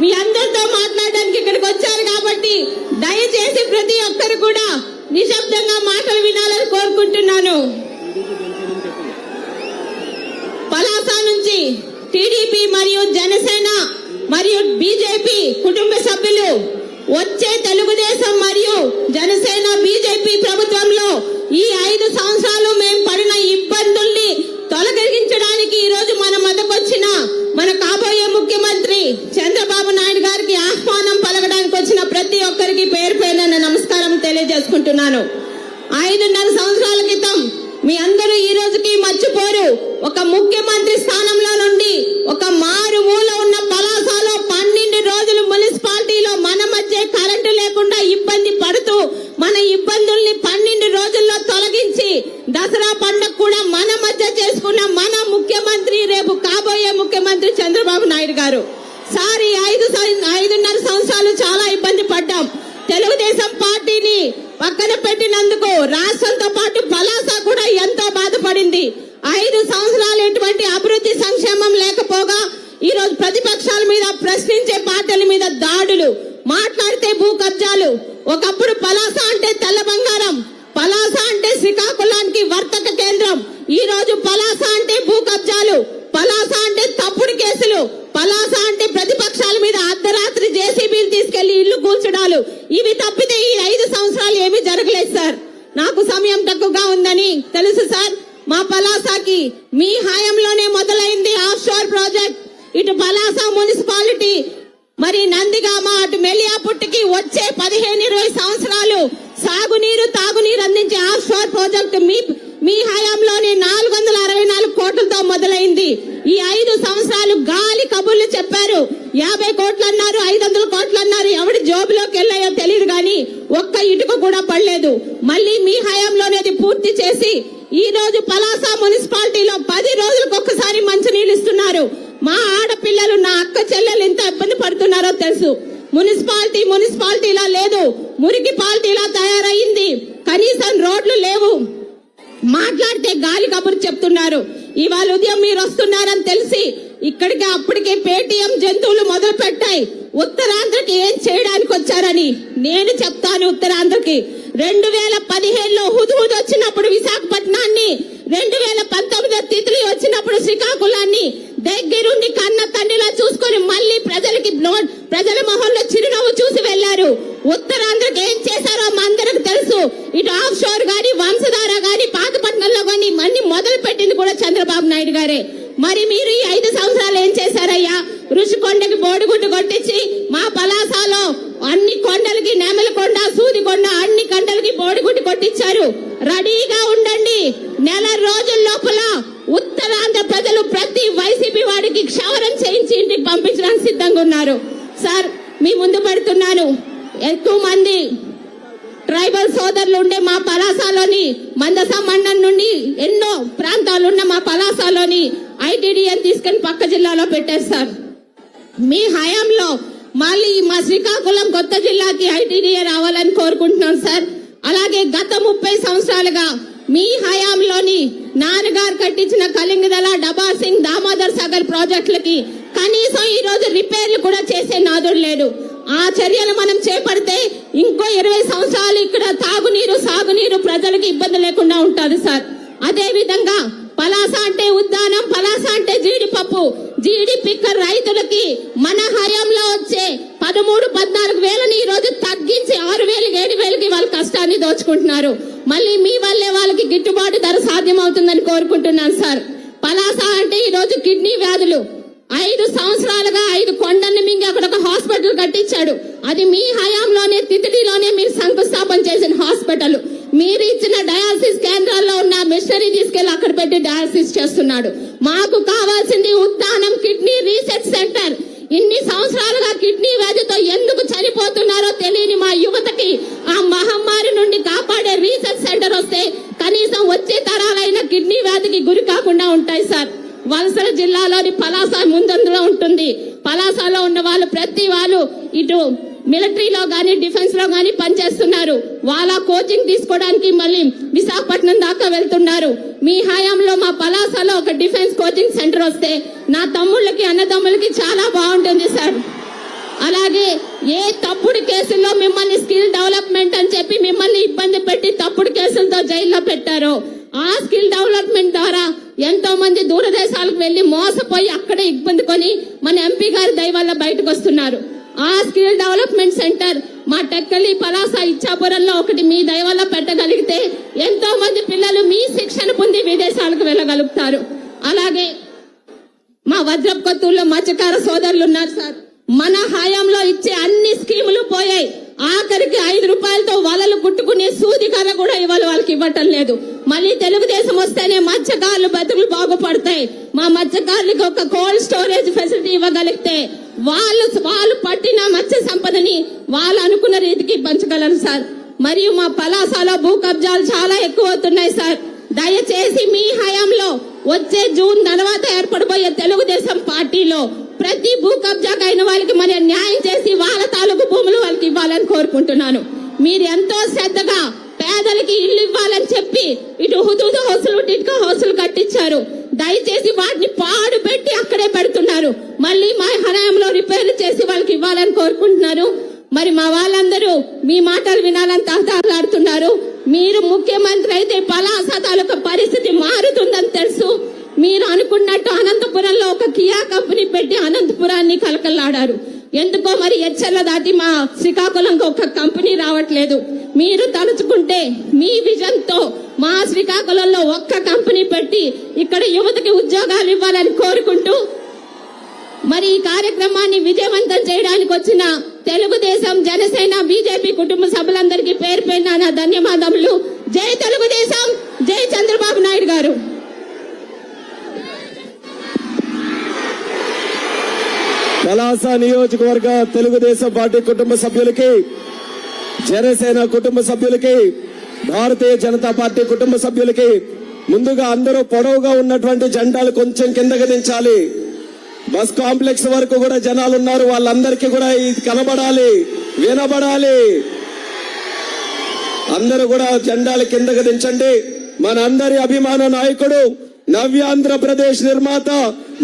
మీ అందరితో మాట్లాడడానికి ఇక్కడికి వచ్చారు కాబట్టి దయచేసి ప్రతి ఒక్కరు కూడా నిశ్శబ్దంగా మాటలు వినాలని కోరుకుంటున్నాను. పలాస నుంచి టీడీపీ మరియు జనసేన మరియు బీజేపీ కుటుంబ సభ్యులు వచ్చే తెలుగుదేశం మరియు జనసేన బీజేపీ ప్రభుత్వంలో ఈ ఐదు సంవత్సరాలు మేము పడిన ఇబ్బందుల్ని తొలగించడానికి ఈ రోజు మన మధ్యకొచ్చిన మన కాబోయే ముఖ్యమంత్రి చంద్రబాబు నాయుడు గారికి ఆహ్వానం పలకడానికి వచ్చిన ప్రతి ఒక్కరికి పేరు పేరున నమస్కారం తెలియజేసుకుంటున్నాను. ఐదున్నర సంవత్సరాల క్రితం మీ అందరూ ఈ రోజుకి మర్చిపోరు. ఒక ముఖ్యమంత్రి స్థానంలో నుండి ఒక మారుమూల ఉన్న పలాసలో పన్నెండు రోజులు మున్సిపాలిటీలో మన మధ్య కరెంటు లేకుండా ఇబ్బంది పడుతూ మన ఇబ్బందుల్ని పన్నెండు రోజుల్లో తొలగించి దసరా పండుగ కూడా మన మధ్య చేసుకున్న మన ముఖ్యమంత్రి రేపు కాబోయే ముఖ్యమంత్రి చంద్రబాబు నాయుడు గారు. సార్ ఈ ఐదు ఐదున్నర సంవత్సరాలు చాలా ఇబ్బంది పడ్డాం. తెలుగుదేశం పార్టీని పక్కన పెట్టినందుకు రాష్ట్రంతో పాటు పలాస కూడా ఎంతో బాధపడింది. ఐదు సంవత్సరాలు ఎటువంటి అభివృద్ధి సంక్షేమం లేకపోగా ఈ రోజు ప్రతిపక్షాల మీద ప్రశ్నించే పార్టీల మీద దాడులు మాట్లాడితే భూ కబ్జాలు. ఒకప్పుడు పలాస అంటే తెల్ల బంగారం పలాస అంటే శ్రీకాకుళానికి వర్తక కేంద్రం. ఈ రోజు పలాస అంటే భూ కబ్జాలు పలాస అంటే తప్పుడు కేసులు పలాస అంటే ప్రతిపక్షాల మీద అర్ధరాత్రి జేసీబీలు తీసుకెళ్ళి ఇల్లు కూల్చడాలు ఇవి తప్పితే ఈ ఐదు సంవత్సరాలు ఏమీ జరగలేదు సార్ నాకు సమయం తక్కువగా ఉందని తెలుసు సార్ మా మీ హయాంలోనే మొదలైంది ఆఫ్ షోర్ ప్రాజెక్ట్. ఇటు పలాస మున్సిపాలిటీ మరి నందిగామ అటు మెలియాపుట్టికి వచ్చే పదిహేను ఇరవై సంవత్సరాలు సాగునీరు తాగునీరు అందించే ఆఫ్ షోర్ ప్రాజెక్టు మీ మీ హయాంలోనే నాలుగు వందల అరవై నాలుగు కోట్లతో మొదలైంది. ఈ ఐదు సంవత్సరాలు గాలి కబుర్లు చెప్పారు. యాభై కోట్లు అన్నారు ఐదు వందల కోట్లు అన్నారు ఎవడి జోబులోకి వెళ్ళాయో తెలియదు కానీ ఒక్క ఇటుక కూడా పడలేదు. మళ్ళీ మీ హయాంలోనే అది పూర్తి చేసి ఈ రోజు పలాస మున్సిపాలిటీలో పది రోజులకు ఒక్కసారి మంచినీళ్ళు ఇస్తున్నారు. మా ఆడపిల్లలు నా అక్క చెల్లెలు ఎంత ఇబ్బంది పడుతున్నారో తెలుసు. మున్సిపాలిటీ మున్సిపాలిటీలా లేదు. మురికి పాలిటీలా తయారయ్యింది కనీసం రోడ్లు లేవు. మాట్లాడితే గాలి కబురు చెప్తున్నారు. ఇవాళ ఉదయం మీరు వస్తున్నారని తెలిసి ఇక్కడికి అప్పటికే పేటీఎం జంతువులు మొదలు పెట్టాయి ఉత్తరాంధ్రకి ఏం చేయడానికి వచ్చారని నేను చెప్తాను ఉత్తరాంధ్రకి. రెండు వేల పదిహేనులో హుదుహుదు రెండు వేల పంతొమ్మిదో తిథులు వచ్చినప్పుడు శ్రీకాకుళాన్ని దగ్గరుండి కన్న తండ్రిలా చూసుకొని మళ్ళీ ప్రజలకి ప్రజల మొహంలో చిరునవ్వు చూసి వెళ్ళారు ఉత్తరాంధ్రకి ఏం చేశారో మా అందరికి తెలుసు. ఇటు ఆఫ్ షోర్ గాని వంశధార గాని పాతపట్నంలో గాని అన్ని మొదలు పెట్టింది కూడా చంద్రబాబు నాయుడు గారే. మరి మీరు ఈ ఐదు సంవత్సరాలు ఏం చేశారయ్యా? ఋషికొండకి బోడిగుడ్డు కొట్టించి మా పలాసాలో అన్ని కొండలకి నెమలకొండ సూదికొండ అన్ని కొండలకి బోడిగుడ్డు కొట్టించారు. రెడీగా ఉండండి. నెల రోజుల లోపల ఉత్తరాంధ్ర ప్రజలు ప్రతి వైసీపీ వాడికి క్షవరం చేయించి ఇంటికి పంపించడానికి సిద్ధంగా ఉన్నారు. సార్ మీ ముందు పెడుతున్నాను. ఎక్కువ మంది ట్రైబల్ సోదరులు ఉండే మా పలాసలోని మందస మండలం నుండి ఎన్నో ప్రాంతాలు ఉన్న మా పలాసలోని ఐటీడీఎన్ తీసుకుని పక్క జిల్లాలో పెట్టేస్తారు. మీ హయాంలో మళ్ళీ మా శ్రీకాకుళం కొత్త జిల్లాకి ఐటీడీఏ రావాలని కోరుకుంటున్నాం సార్. అలాగే గత ముప్పై సంవత్సరాలుగా మీ హయాంలోని నాన్నగారు కట్టించిన కలింగదల డబా సింగ్ దామోదర్ సాగర్ ప్రాజెక్టులకి కనీసం ఈ రోజు రిపేర్లు కూడా చేసే నాదుడు లేడు. ఆ చర్యలు మనం చేపడితే ఇంకో ఇరవై సంవత్సరాలు ఇక్కడ తాగునీరు సాగునీరు ప్రజలకు ఇబ్బంది లేకుండా ఉంటుంది సార్. అదే విధంగా పలాస అంటే ఉద్దానం పలాస అంటే జీడిపప్పు జీడి పిక్క రైతులకి మన హయాంలో వచ్చే పదమూడు పద్నాలుగు వేలని ఈ రోజు తగ్గించి ఆరు వేలు ఏడు వేలకి వాళ్ళ కష్టాన్ని దోచుకుంటున్నారు. మళ్ళీ మీ వల్లే వాళ్ళకి గిట్టుబాటు ధర సాధ్యం అవుతుందని కోరుకుంటున్నాను సార్. పలాస అంటే ఈ రోజు కిడ్నీ వ్యాధులు. ఐదు సంవత్సరాలుగా ఐదు కొండల్ని మింగి అక్కడ ఒక హాస్పిటల్ కట్టించాడు. అది మీ హయాంలోనే తితిడిలోనే మీరు శంకుస్థాపన చేసిన హాస్పిటల్. మీరు ఇచ్చిన డయాలసిస్ కేంద్రాల్లో ఉన్న మిషనరీ తీసుకెళ్ళి అక్కడ పెట్టి డయాలసిస్ చేస్తున్నాడు. మాకు కావాల్సింది ఉద్దానం కిడ్నీ రీసెర్చ్ సెంటర్. ఇన్ని సంవత్సరాలుగా కిడ్నీ వ్యాధితో ఎందుకు చనిపోతున్నారో తెలియని మా యువతకి ఆ మహమ్మ నుండి కాపాడే రీసెర్చ్ సెంటర్ వస్తే కనీసం వచ్చే తరాలైన కిడ్నీ వ్యాధికి గురి కాకుండా ఉంటాయి సార్. వలసల జిల్లాలోని పలాస ముందందులో ఉంటుంది. పలాసలో ఉన్న వాళ్ళు ప్రతి వాళ్ళు ఇటు మిలిటరీలో గాని డిఫెన్స్లో గాని పనిచేస్తున్నారు. వాళ్ళ కోచింగ్ తీసుకోవడానికి మళ్ళీ విశాఖపట్నం దాకా వెళ్తున్నారు. మీ హయాంలో మా పలాసలో ఒక డిఫెన్స్ కోచింగ్ సెంటర్ వస్తే నా తమ్ముళ్ళకి అన్నదమ్ములకి చాలా బాగుంటుంది సార్. అలాగే ఏ తప్పుడు కేసుల్లో మిమ్మల్ని స్కిల్ డెవలప్మెంట్ అని చెప్పి మిమ్మల్ని ఇబ్బంది పెట్టి తప్పుడు కేసులతో జైల్లో పెట్టారో ఆ స్కిల్ డెవలప్మెంట్ ద్వారా ఎంతో మంది దూరదేశాలకు వెళ్ళి మోసపోయి అక్కడే ఇబ్బంది కొని మన ఎంపీ గారి దయ వల్ల బయటకు వస్తున్నారు. ఆ స్కిల్ డెవలప్మెంట్ సెంటర్ మా టెక్కలి పలాస ఇచ్చాపురంలో ఒకటి మీ దయ వల్ల పెట్టగలిగితే ఎంతో మంది పిల్లలు మీ శిక్షణ పొంది విదేశాలకు వెళ్ళగలుగుతారు. అలాగే మా వజ్రపత్తుల్లో మత్స్యకార సోదరులు ఉన్నారు సార్. మన హయాంలో ఇచ్చే అన్ని స్కీములు పోయాయి. ఆఖరికి ఐదు రూపాయలతో వలలు కుట్టుకునే సూది కర్ర కూడా ఇవాళ వాళ్ళకి ఇవ్వటం లేదు. మళ్ళీ తెలుగుదేశం వస్తేనే మత్స్యకారులు బతుకులు బాగుపడతాయి. మా మత్స్యకారులకు ఒక కోల్డ్ స్టోరేజ్ ఫెసిలిటీ ఇవ్వగలిగితే వాళ్ళు వాళ్ళు పట్టిన మత్స్య సంపదని వాళ్ళు అనుకున్న రీతికి పంచగలరు సార్. మరియు మా పలాసాలో భూ కబ్జాలు చాలా ఎక్కువ అవుతున్నాయి సార్. దయచేసి మీ హయాంలో వచ్చే జూన్ తర్వాత ఏర్పడబోయే పార్టీలో ప్రతి భూ కబ్జాకైన వాళ్ళకి మరి న్యాయం చేసి వాళ్ళ తాలూకు భూములు వాళ్ళకి ఇవ్వాలని కోరుకుంటున్నాను. మీరు ఎంతో శ్రద్ధగా పేదలకి ఇల్లు ఇవ్వాలని చెప్పి ఇటు హుదూదు హౌసులు టిట్కా హౌసులు కట్టించారు. దయచేసి వాటిని పాడు పెట్టి అక్కడే పెడుతున్నారు. మళ్ళీ మా హయాంలో రిపేర్ చేసి వాళ్ళకి ఇవ్వాలని కోరుకుంటున్నారు. మరి మా వాళ్ళందరూ మీ మాటలు వినాలని తహతహలాడుతున్నారు. మీరు ముఖ్యమంత్రి అయితే పలాస తాలూకా పరిస్థితి మారుతుందని తెలుసు. మీరు అనుకున్నట్టు లో ఒక కియా కంపెనీ పెట్టి అనంతపురాన్ని కలకల్లాడారు. ఎందుకో మరి ఎచ్చర్ల దాటి మా శ్రీకాకుళంకి ఒక కంపెనీ రావట్లేదు. మీరు తలుచుకుంటే మీ విజన్తో మా శ్రీకాకుళంలో ఒక్క కంపెనీ పెట్టి ఇక్కడ యువతకి ఉద్యోగాలు ఇవ్వాలని కోరుకుంటూ మరి ఈ కార్యక్రమాన్ని విజయవంతం చేయడానికి వచ్చిన తెలుగుదేశం జనసేన బీజేపీ కుటుంబ సభ్యులందరికీ పేరు పేరున ధన్యవాదములు. జై తెలుగుదేశం జై చంద్రబాబు నాయుడు గారు. పలాస నియోజకవర్గ తెలుగుదేశం పార్టీ కుటుంబ సభ్యులకి జనసేన కుటుంబ సభ్యులకి భారతీయ జనతా పార్టీ కుటుంబ సభ్యులకి ముందుగా అందరూ పొడవుగా ఉన్నటువంటి జెండాలు కొంచెం కిందకి దించాలి. బస్ కాంప్లెక్స్ వరకు కూడా జనాలు ఉన్నారు వాళ్ళందరికీ కూడా ఇది కనబడాలి వినబడాలి. అందరూ కూడా జెండాలు కిందకి దించండి. మన అందరి అభిమాన నాయకుడు నవ్యాంధ్రప్రదేశ్ నిర్మాత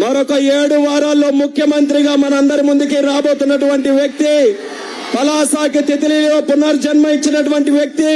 మరొక ఏడు వారాల్లో ముఖ్యమంత్రిగా మనందరి ముందుకి రాబోతున్నటువంటి వ్యక్తి పలాసాకి తిథిలిలో పునర్జన్మ ఇచ్చినటువంటి వ్యక్తి